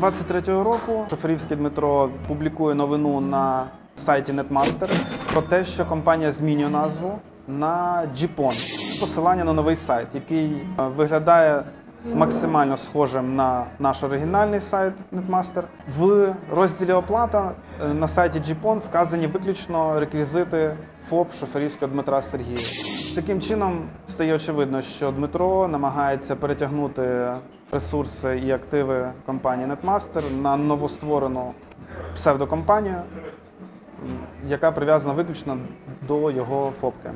23-го року Шоферівське Дмитро публікує новину на сайті Netmaster про те, що компанія змінює назву на Gpon. Посилання на новий сайт, який е, виглядає максимально схожим на наш оригінальний сайт Netmaster. В розділі оплата е, на сайті Gpon вказані виключно реквізити ФОП Шоферівського Дмитра Сергійовича. Таким чином стає очевидно, що Дмитро намагається перетягнути ресурси і активи компанії Netmaster на новостворену псевдокомпанію, яка прив'язана виключно до його ФОПки.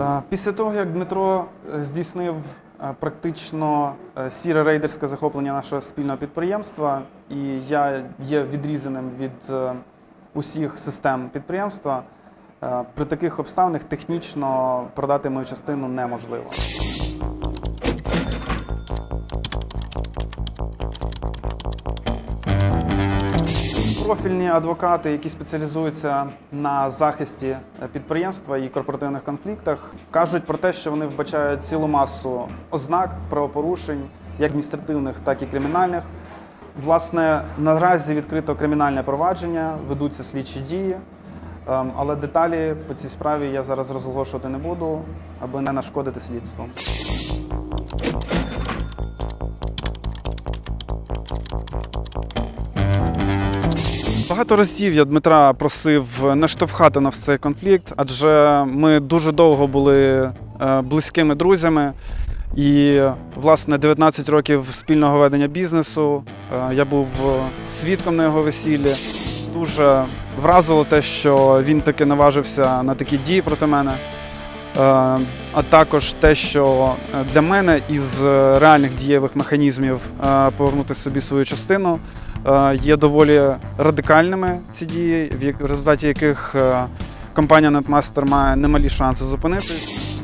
Е, Після того, як Дмитро е, здійснив практично е, сіре рейдерське захоплення нашого спільного підприємства, і я є відрізаним від е, усіх систем підприємства, е, при таких обставинах технічно продати мою частину неможливо. Профільні адвокати, які спеціалізуються на захисті підприємства і корпоративних конфліктах, кажуть про те, що вони вбачають цілу масу ознак правопорушень, як адміністративних, так і кримінальних. Власне, наразі відкрито кримінальне провадження, ведуться слідчі дії, ем, але деталі по цій справі я зараз розголошувати не буду, аби не нашкодити слідству. Багато разів я Дмитра просив не штовхати на цей конфлікт, адже ми дуже довго були е, близькими друзями. І, власне, 19 років спільного ведення бізнесу. е, Я був свідком на його весіллі. Дуже вразило те, що він таки наважився на такі дії проти мене. Е, А також те, що е, для мене із е, реальних дієвих механізмів е, повернути собі свою частину е, є доволі радикальними ці дії, в результаті яких е, компанія Netmaster має немалі шанси зупинитись.